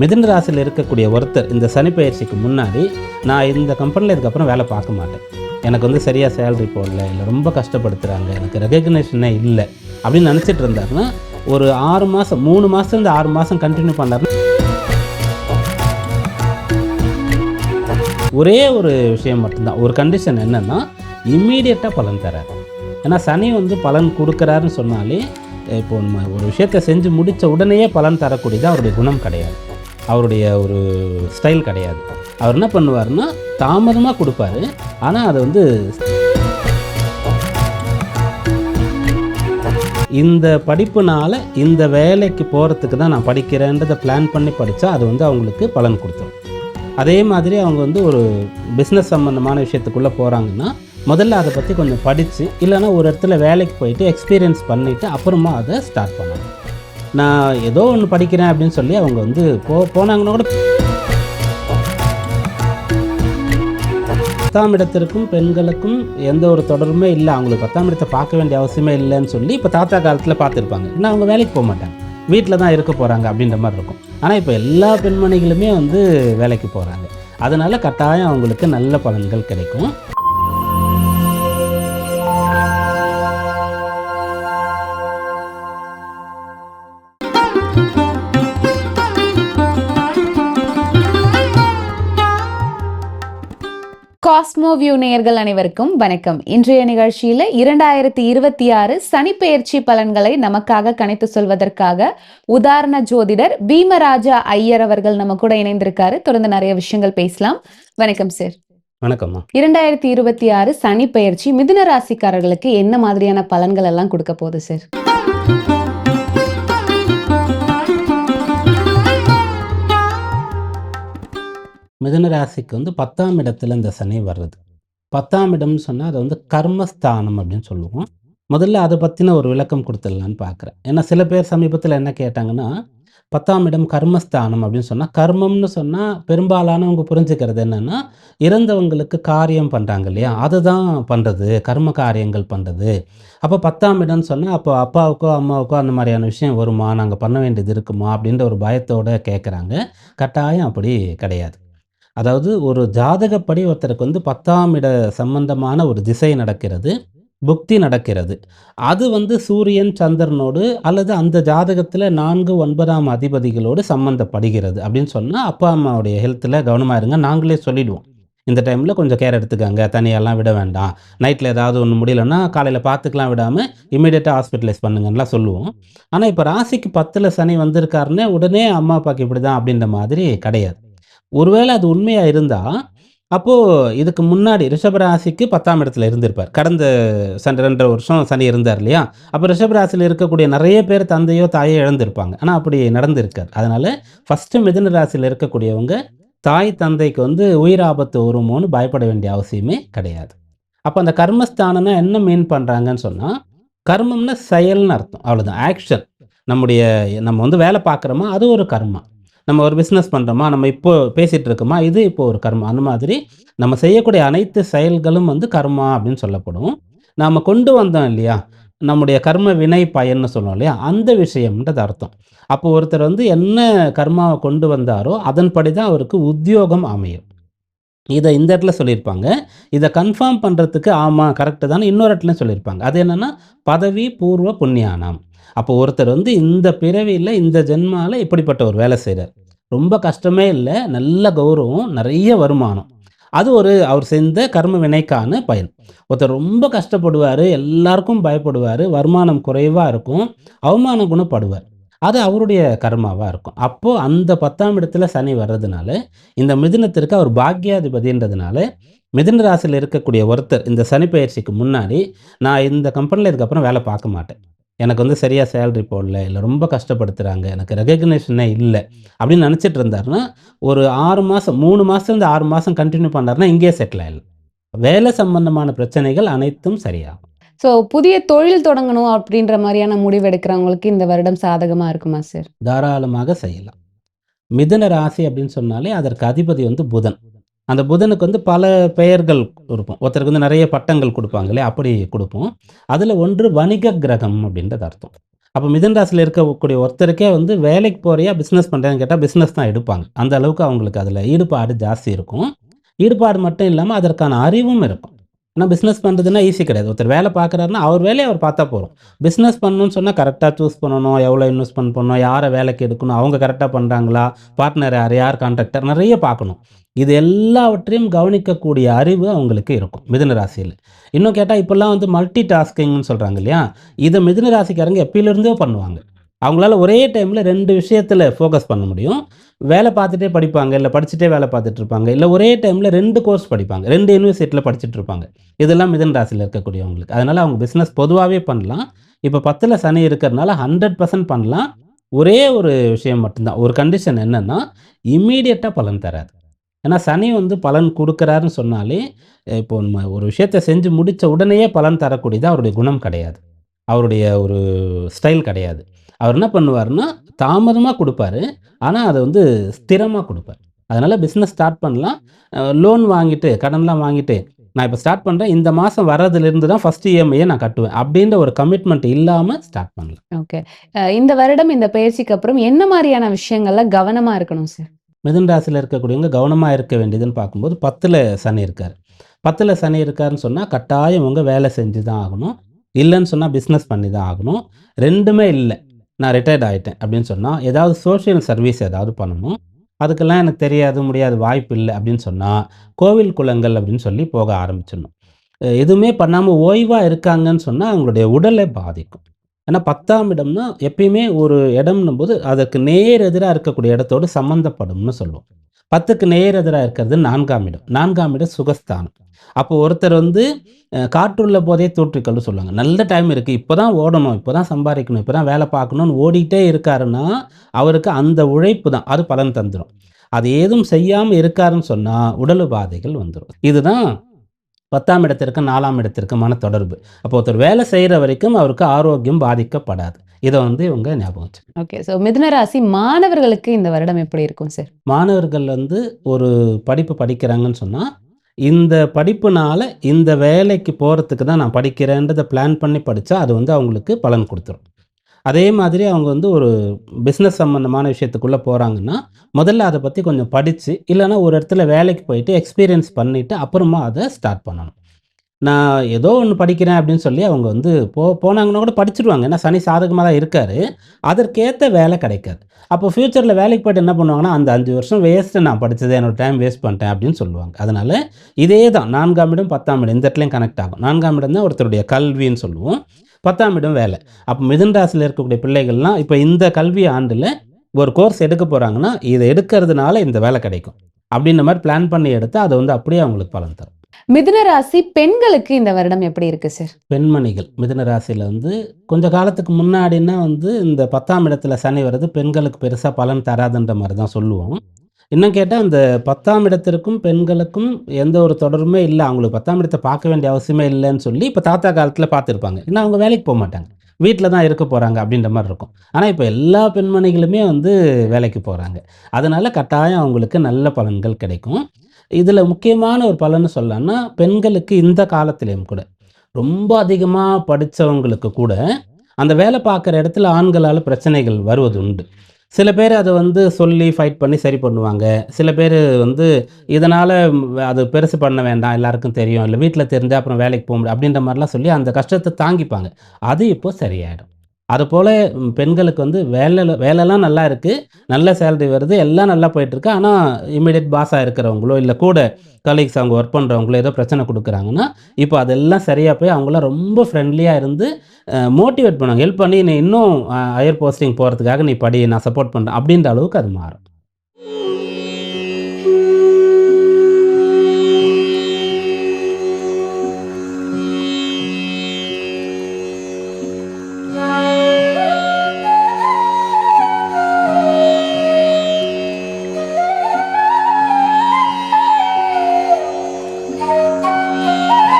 மிதுன ராசியில் இருக்கக்கூடிய ஒருத்தர் இந்த சனி பயிற்சிக்கு முன்னாடி நான் இந்த கம்பெனியில் இதுக்கப்புறம் வேலை பார்க்க மாட்டேன். எனக்கு வந்து சரியாக சேலரி போடல இல்லை ரொம்ப கஷ்டப்படுத்துகிறாங்க எனக்கு ரெகக்னேஷனே இல்லை அப்படின்னு நினச்சிட்டு இருந்தாருன்னா ஒரு ஆறு மாதம் மூணு மாதத்துலேருந்து ஆறு மாதம் கண்டினியூ பண்ணாருன்னா ஒரே ஒரு விஷயம் மட்டும்தான். ஒரு கண்டிஷன் என்னென்னா இம்மீடியட்டாக பலன் தராது ஏன்னா சனி வந்து பலன் கொடுக்குறாருன்னு சொன்னாலே இப்போ ஒரு விஷயத்தை செஞ்சு முடித்த உடனேயே பலன் தரக்கூடியது அவருடைய குணம் கிடையாது. அவருடைய ஒரு ஸ்டைல் கிடையாது. அவர் என்ன பண்ணுவார்னா தாமதமாக கொடுப்பாரு. ஆனால் அதை வந்து இந்த படிப்புனால இந்த வேலைக்கு போகிறதுக்கு தான் நான் படிக்கிறேன்றதை பிளான் பண்ணி படித்தா அது வந்து அவங்களுக்கு பலன் கொடுத்துரும். அதே மாதிரி அவங்க வந்து ஒரு பிஸ்னஸ் சம்மந்தமான விஷயத்துக்குள்ளே போகிறாங்கன்னா முதல்ல அதை பற்றி கொஞ்சம் படித்து இல்லைன்னா ஒரு இடத்துல வேலைக்கு போயிட்டு எக்ஸ்பீரியன்ஸ் பண்ணிவிட்டு அப்புறமா அதை ஸ்டார்ட் பண்ணணும் நான் ஏதோ ஒன்று படிக்கிறேன் அப்படின்னு சொல்லி அவங்க வந்து போ போனாங்கன்னா கூட பத்தாம் இடத்திற்கும் பெண்களுக்கும் எந்த ஒரு தொடர்புமே இல்லை. அவங்களுக்கு பத்தாம் இடத்தை பார்க்க வேண்டிய அவசியமே இல்லைன்னு சொல்லி இப்போ தாத்தா காலத்தில் பார்த்துருப்பாங்க. ஏன்னா அவங்க வேலைக்கு போக மாட்டாங்க. வீட்டில் தான் இருக்க போகிறாங்க அப்படின்ற மாதிரி இருக்கும். ஆனால் இப்போ எல்லா பெண்மணிகளுமே வந்து வேலைக்கு போகிறாங்க அதனால் கட்டாயம் அவங்களுக்கு நல்ல பலன்கள் கிடைக்கும். காஸ்மோ வியூ நேயர்கள் அனைவருக்கும் வணக்கம். இன்றைய நிகழ்ச்சியில இரண்டாயிரத்தி இருபத்தி ஆறு சனிப்பெயர்ச்சி பலன்களை நமக்காக கணித்து சொல்வதற்காக உதாரண ஜோதிடர் பீமராஜா ஐயர் அவர்கள் நம்ம கூட இணைந்திருக்காரு. தொடர்ந்து நிறைய விஷயங்கள் பேசலாம். வணக்கம் சார். வணக்கம்மா. இரண்டாயிரத்தி இருபத்தி ஆறு சனி பெயர்ச்சி மிதுன ராசிக்காரர்களுக்கு என்ன மாதிரியான பலன்கள் எல்லாம் கொடுக்க போகுது சார்? மிதன ராசிக்கு வந்து பத்தாம் இடத்துல இந்த சனி வர்றது. பத்தாம் இடம்னு சொன்னால் அது வந்து கர்மஸ்தானம் அப்படின்னு சொல்லுவோம். முதல்ல அதை பற்றின ஒரு விளக்கம் கொடுத்துடலான்னு பார்க்குறேன் ஏன்னா சில பேர் சமீபத்தில் என்ன கேட்டாங்கன்னா பத்தாம் இடம் கர்மஸ்தானம் அப்படின்னு சொன்னால் கர்மம்னு சொன்னால் பெரும்பாலானவங்க புரிஞ்சுக்கிறது என்னென்னா இறந்தவங்களுக்கு காரியம் பண்ணுறாங்க இல்லையா? அதுதான் பண்ணுறது கர்ம காரியங்கள் பண்ணுறது அப்போ பத்தாம் இடம்னு சொன்னால் அப்போ அப்பாவுக்கோ அம்மாவுக்கோ அந்த மாதிரியான விஷயம் வருமா? நாங்கள் பண்ண வேண்டியது இருக்குமா? அப்படின்ற ஒரு பயத்தோடு கேட்குறாங்க கட்டாயம் அப்படி கிடையாது. அதாவது ஒரு ஜாதகப்படி ஒருத்தருக்கு வந்து பத்தாம் இட சம்பந்தமான ஒரு திசை நடக்கிறது புக்தி நடக்கிறது. அது வந்து சூரியன் சந்திரனோடு அல்லது அந்த ஜாதகத்தில் நான்கு ஒன்பதாம் அதிபதிகளோடு சம்மந்தப்படுகிறது அப்படின்னு சொன்னால் அப்பா அம்மாவுடைய ஹெல்த்தில் கவனமாக இருங்க. நாங்களே சொல்லிடுவோம். இந்த டைமில் கொஞ்சம் கேர் எடுத்துக்கங்க. தனியெல்லாம் விட வேண்டாம். நைட்டில் ஏதாவது ஒன்று முடியலன்னா காலையில் பார்த்துக்கலாம் விடாமல் இமீடியட்டாக ஹாஸ்பிட்டலைஸ் பண்ணுங்கலாம் சொல்லுவோம். ஆனால் இப்போ ராசிக்கு பத்தில் சனி வந்திருக்காருன்னு உடனே அம்மா அப்பாவுக்கு இப்படி தான் அப்படின்ற மாதிரி கிடையாது. ஒருவேளை அது உண்மையாக இருந்தால் அப்போது இதுக்கு முன்னாடி ரிஷபராசிக்கு பத்தாம் இடத்துல இருந்திருப்பார். கடந்த சன் ரெண்டரை வருஷம் சனி இருந்தார் இல்லையா? அப்போ ரிஷபராசியில் இருக்கக்கூடிய நிறைய பேர் தந்தையோ தாயோ இழந்திருப்பாங்க. ஆனால் அப்படி நடந்திருக்கார். அதனால் ஃபஸ்ட்டு மிதுன ராசியில் இருக்கக்கூடியவங்க தாய் தந்தைக்கு வந்து உயிர் ஆபத்து வருமோன்னு பயப்பட வேண்டிய அவசியமே கிடையாது. அப்போ அந்த கர்மஸ்தானம்னா என்ன மீன் பண்ணுறாங்கன்னு சொன்னால் கர்மம்னா செயல்னு அர்த்தம். அவ்வளோதான் ஆக்ஷன் நம்முடைய நம்ம வந்து வேலை பார்க்குறோமா? அது ஒரு கர்மா. நம்ம ஒரு பிஸ்னஸ் பண்ணுறோமா நம்ம இப்போ பேசிகிட்டு இருக்கோமா இது இப்போ ஒரு கர்மா. அந்த மாதிரி நம்ம செய்யக்கூடிய அனைத்து செயல்களும் வந்து கர்மா அப்படின்னு சொல்லப்படும். நாம் கொண்டு வந்தோம் இல்லையா? நம்முடைய கர்ம வினை பயன்னு சொல்லுவோம் இல்லையா? அந்த விஷயம்ன்றது அர்த்தம். அப்போ ஒருத்தர் வந்து என்ன கர்மாவை கொண்டு வந்தாரோ அதன்படி தான் அவருக்கு உத்தியோகம் அமையும். இதை இந்த இடத்துல சொல்லியிருப்பாங்க. இதை கன்ஃபார்ம் பண்ணுறதுக்கு ஆமாம் கரெக்டு தானே இன்னொரு இடத்துலையும் சொல்லியிருப்பாங்க. அது என்னென்னா பதவி பூர்வ புண்ணியானம். அப்போ ஒருத்தர் வந்து இந்த பிறவியில் இந்த ஜென்மாவில் இப்படிப்பட்ட ஒரு வேலை செய்கிறார் ரொம்ப கஷ்டமே இல்லை நல்ல கௌரவம் நிறைய வருமானம். அது ஒரு அவர் செஞ்ச கர்ம வினைக்கான பயன். ஒருத்தர் ரொம்ப கஷ்டப்படுவார் எல்லாருக்கும் பயப்படுவார் வருமானம் குறைவாக இருக்கும் அவமான குணப்படுவார். அது அவருடைய கர்மாவாக இருக்கும். அப்போது அந்த பத்தாம் இடத்துல சனி வர்றதுனால இந்த மிதுனத்திற்கு அவர் பாக்யாதிபதின்றதுனால மிதுன ராசியில் இருக்கக்கூடிய ஒருத்தர் இந்த சனி பயிற்சிக்கு முன்னாடி நான் இந்த கம்பெனியில் இதுக்கப்புறம் வேலை பார்க்க மாட்டேன். எனக்கு வந்து சரியாக சேலரி போடல இல்லை ரொம்ப கஷ்டப்படுத்துகிறாங்க எனக்கு ரெகக்னேஷனே இல்லை அப்படின்னு நினச்சிட்டு இருந்தாருன்னா ஒரு ஆறு மாதம் மூணு மாதத்துலேருந்து ஆறு மாதம் கண்டினியூ பண்ணாருன்னா இங்கேயே செட்டில் ஆயிடலாம். வேலை சம்பந்தமான பிரச்சனைகள் அனைத்தும் சரியாகும். ஸோ புதிய தொழில் தொடங்கணும் அப்படின்ற மாதிரியான முடிவு எடுக்கிறவங்களுக்கு இந்த வருடம் சாதகமா இருக்குமா சார் தாராளமாக செய்யலாம். மிதுன ராசி அப்படின்னு சொன்னாலே அதற்கு அதிபதி வந்து புதன். அந்த புதனுக்கு வந்து பல பெயர்கள் இருக்கும் ஒருத்தருக்கு வந்து நிறைய பட்டங்கள் கொடுப்பாங்களே அப்படி கொடுப்போம். அதில் ஒன்று வணிக கிரகம் அப்படின்றது அர்த்தம். அப்போ மிதன் ராசியில் இருக்கக்கூடிய ஒருத்தருக்கே வந்து வேலைக்கு போறியா பிஸ்னஸ் பண்ணுறேன்னு கேட்டால் பிஸ்னஸ் தான் எடுப்பாங்க. அந்த அளவுக்கு அவங்களுக்கு அதில் ஈடுபாடு ஜாஸ்தி இருக்கும். ஈடுபாடு மட்டும் இல்லாமல் அதற்கான அறிவும் இருக்கும். ஆனால் பிஸ்னஸ் பண்ணுறதுன்னா ஈஸி கிடையாது. ஒருத்தர் வேலை பார்க்குறாருன்னா அவர் வேலையை அவர் பார்த்தா போகிறோம் பிஸ்னஸ் பண்ணணும்னு சொன்னால் கரெக்டாக சூஸ் பண்ணணும். எவ்வளோ இன்வெஸ்ட்மெண்ட் பண்ணணும் யாரை வேலைக்கு எடுக்கணும் அவங்க கரெக்டாக பண்ணுறாங்களா பார்ட்னர் யார் யார் கான்ட்ராக்டர் நிறைய பார்க்கணும். இது எல்லாவற்றையும் கவனிக்கக்கூடிய அறிவு அவங்களுக்கு இருக்கும் மிதுன ராசியில். இன்னும் கேட்டால் இப்போல்லாம் வந்து மல்டி டாஸ்கிங்னு சொல்கிறாங்க இல்லையா? இதை மிதுன ராசிக்காரங்க எப்பயிலிருந்தே பண்ணுவாங்க. அவங்களால ஒரே டைமில் ரெண்டு விஷயத்தில் ஃபோக்கஸ் பண்ண முடியும். வேலை பார்த்துட்டே படிப்பாங்க இல்லை படிச்சுட்டே வேலை பார்த்துட்டு இருப்பாங்க இல்லை ஒரே டைமில் ரெண்டு கோர்ஸ் படிப்பாங்க ரெண்டு யூனிவர்சிட்டியில் படிச்சுட்டு இருப்பாங்க. இதெல்லாம் மிதன் ராசியில் இருக்கக்கூடியவங்களுக்கு. அதனால் அவங்க பிஸ்னஸ் பொதுவாகவே பண்ணலாம். இப்போ பத்தில் சனி இருக்கிறதுனால ஹண்ட்ரட் பர்சன்ட் பண்ணலாம். ஒரே ஒரு விஷயம் மட்டும்தான். ஒரு கண்டிஷன் என்னென்னா இம்மீடியட்டாக பலன் தராது. ஏன்னா சனி வந்து பலன் கொடுக்குறாருன்னு சொன்னாலே இப்போ நம்ம ஒரு விஷயத்தை செஞ்சு முடித்த உடனேயே பலன் தரக்கூடியது அவருடைய குணம் கிடையாது. அவருடைய ஒரு ஸ்டைல் கிடையாது. அவர் என்ன பண்ணுவாருன்னா தாமதமாக கொடுப்பாரு. ஆனால் அதை வந்து ஸ்திரமாக கொடுப்பார். அதனால் பிஸ்னஸ் ஸ்டார்ட் பண்ணலாம். லோன் வாங்கிட்டு கடன்லாம் வாங்கிட்டு நான் இப்போ ஸ்டார்ட் பண்ணுறேன் இந்த மாதம் வர்றதுலேருந்து தான் ஃபஸ்ட் இஎம்ஐயை நான் கட்டுவேன். அப்படின்ற ஒரு கமிட்மெண்ட் இல்லாமல் ஸ்டார்ட் பண்ணலாம். ஓகே இந்த வருடம் இந்த பயிற்சிக்கு அப்புறம் என்ன மாதிரியான விஷயங்கள்ல கவனமா இருக்கணும் சார் மிதுன் ராசியில் இருக்கக்கூடியவங்க கவனமாக இருக்க வேண்டியதுன்னு பார்க்கும்போது பத்தில் சனி இருக்கார். பத்தில் சனி இருக்காருன்னு சொன்னால் கட்டாயம் அவங்க வேலை செஞ்சு தான் ஆகணும். இல்லைன்னு சொன்னால் பிஸ்னஸ் பண்ணி தான் ஆகணும். ரெண்டுமே இல்லை. நான் ரிட்டையர்ட் ஆகிட்டேன் அப்படின்னு சொன்னால் ஏதாவது சோஷியல் சர்வீஸ் ஏதாவது பண்ணணும். அதுக்கெல்லாம் எனக்கு தெரியாது முடியாது வாய்ப்பு இல்லை அப்படின்னு சொன்னால் கோவில் குளங்கள் அப்படின்னு சொல்லி போக ஆரம்பிச்சிடணும். எதுவுமே பண்ணாமல் ஓய்வாக இருக்காங்கன்னு சொன்னால் அவங்களுடைய உடலை பாதிக்கும். ஏன்னா பத்தாம் இடம்னா எப்பயுமே ஒரு இடம்னும் போது அதற்கு நேர் எதிராக இருக்கக்கூடிய இடத்தோடு சம்மந்தப்படும்னு சொல்லுவோம். பத்துக்கு நேர் இருக்கிறது நான்காம் இடம். நான்காம் இடம் சுகஸ்தானம். அப்போ ஒருத்தர் வந்து காற்றுள்ள போதே தூற்றிக்கல்னு சொல்லுவாங்க. நல்ல டைம் இருக்குது இப்போ தான் ஓடணும். இப்போ தான் சம்பாதிக்கணும். இப்போ தான் வேலை பார்க்கணும்னு ஓடிட்டே இருக்காருன்னா அவருக்கு அந்த உழைப்பு தான். அது பலன் தந்துடும் அது ஏதும் செய்யாமல் இருக்காருன்னு சொன்னால் உடல் உபாதைகள் வந்துடும் இதுதான் பத்தாம் இடத்திற்கு நாலாம் இடத்திற்குமான தொடர்பு. அப்போ ஒருத்தர் வேலை செய்கிற வரைக்கும் அவருக்கு ஆரோக்கியம் பாதிக்கப்படாது. இதை வந்து இவங்க ஞாபகம் வச்சு ஓகே ஸோ மிதுன ராசி மாணவர்களுக்கு இந்த வருடம் எப்படி இருக்கும் சார் மாணவர்கள் வந்து ஒரு படிப்பு படிக்கிறாங்கன்னு சொன்னால் இந்த படிப்புனால இந்த வேலைக்கு போகிறதுக்கு தான் நான் படிக்கிறேன்றதை பிளான் பண்ணி படித்தா அது வந்து அவங்களுக்கு பலன் கொடுத்துரும். அதே மாதிரி அவங்க வந்து ஒரு பிஸ்னஸ் சம்மந்தமான விஷயத்துக்குள்ளே போகிறாங்கன்னா முதல்ல அதை பற்றி கொஞ்சம் படித்து இல்லைன்னா ஒரு இடத்துல வேலைக்கு போயிட்டு எக்ஸ்பீரியன்ஸ் பண்ணிவிட்டு அப்புறமா அதை ஸ்டார்ட் பண்ணணும். நான் ஏதோ ஒன்று படிக்கிறேன் அப்படின்னு சொல்லி அவங்க வந்து போ போனாங்கன்னா கூட படிச்சிடுவாங்க ஏன்னா சனி சாதகமாக தான் இருக்கார். அதற்கேற்ற வேலை கிடைக்காது. அப்போ ஃப்யூச்சரில் வேலைக்கு போயிட்டு என்ன பண்ணுவாங்கன்னா அந்த அஞ்சு வருஷம் வேஸ்ட்டு நான் படித்தது என்னோட டைம் வேஸ்ட் பண்ணிட்டேன் அப்படின்னு சொல்லுவாங்க. அதனால் இதே தான். நான்காம் இடம் பத்தாம் இடம் இந்த இடத்துலையும் கனெக்ட் ஆகும். நான்காம் இடம் தான் ஒருத்தருடைய கல்வின்னு சொல்லுவோம். பத்தாம் இடம் வேலை. அப்போ மிதுன் ராசியில் இருக்கக்கூடிய பிள்ளைகள்லாம் இப்போ இந்த கல்வி ஆண்டில் ஒரு கோர்ஸ் எடுக்க போகிறாங்கன்னா இதை எடுக்கிறதுனால இந்த வேலை கிடைக்கும். அப்படின்ற மாதிரி பிளான் பண்ணி எடுத்து அதை வந்து அப்படியே அவங்களுக்கு பலன் தரும். மிதுன ராசி பெண்களுக்கு இந்த வருடம் எப்படி இருக்கு சார் பெண்மணிகள் மிதுன ராசியில் வந்து கொஞ்ச காலத்துக்கு முன்னாடின்னா வந்து இந்த பத்தாம் இடத்துல சனி வர்றது பெண்களுக்கு பெருசாக பலன் தராதுன்ற மாதிரி தான் சொல்லுவோம். இன்னும் கேட்டால் அந்த பத்தாம் இடத்திற்கும் பெண்களுக்கும் எந்த ஒரு தொடர்புமே இல்லை. அவங்களுக்கு பத்தாம் இடத்தை பார்க்க வேண்டிய அவசியமே இல்லைன்னு சொல்லி இப்போ தாத்தா காலத்தில் பார்த்துருப்பாங்க. ஏன்னா அவங்க வேலைக்கு போக மாட்டாங்க. வீட்டில் தான் இருக்க போகிறாங்க அப்படின்ற மாதிரி இருக்கும். ஆனால் இப்போ எல்லா பெண்மணிகளுமே வந்து வேலைக்கு போகிறாங்க அதனால் கட்டாயம் அவங்களுக்கு நல்ல பலன்கள் கிடைக்கும். இதில் முக்கியமான ஒரு பலன்னு சொல்லலாம்னா பெண்களுக்கு இந்த காலத்திலையும் கூட. ரொம்ப அதிகமாக படித்தவங்களுக்கு கூட அந்த வேலை பார்க்குற இடத்துல ஆண்களால் பிரச்சனைகள் வருவது உண்டு. சில பேர் அதை வந்து சொல்லி ஃபைட் பண்ணி சரி பண்ணுவாங்க. சில பேர் வந்து இதனால் அது பெருசு பண்ண வேண்டாம் எல்லாருக்கும் தெரியும். இல்லை வீட்டில் தெரிஞ்சால் அப்புறம் வேலைக்கு போக முடியும் அப்படின்ற மாதிரிலாம் சொல்லி அந்த கஷ்டத்தை தாங்கிப்பாங்க. அது இப்போ சரியாயிடும். அதுபோல் பெண்களுக்கு வந்து வேலை வேலைலாம் நல்லா இருக்குது நல்ல சேலரி வருது. எல்லாம் நல்லா போயிட்டுருக்கு. ஆனால் இமீடியட் பாஸாக இருக்கிறவங்களோ இல்லை கூட கலீக்ஸ் அவங்க ஒர்க் பண்ணுறவங்களோ ஏதோ பிரச்சனை கொடுக்குறாங்கன்னா இப்போ அதெல்லாம் சரியாக போய் அவங்களாம் ரொம்ப ஃப்ரெண்ட்லியாக இருந்து மோட்டிவேட் பண்ணுவாங்க. ஹெல்ப் பண்ணி நீ இன்னும் ஹையர் போஸ்டிங் போகிறதுக்காக நீ படி நான் சப்போர்ட் பண்ணுறேன் அப்படின்ற அளவுக்கு அது மாறும்.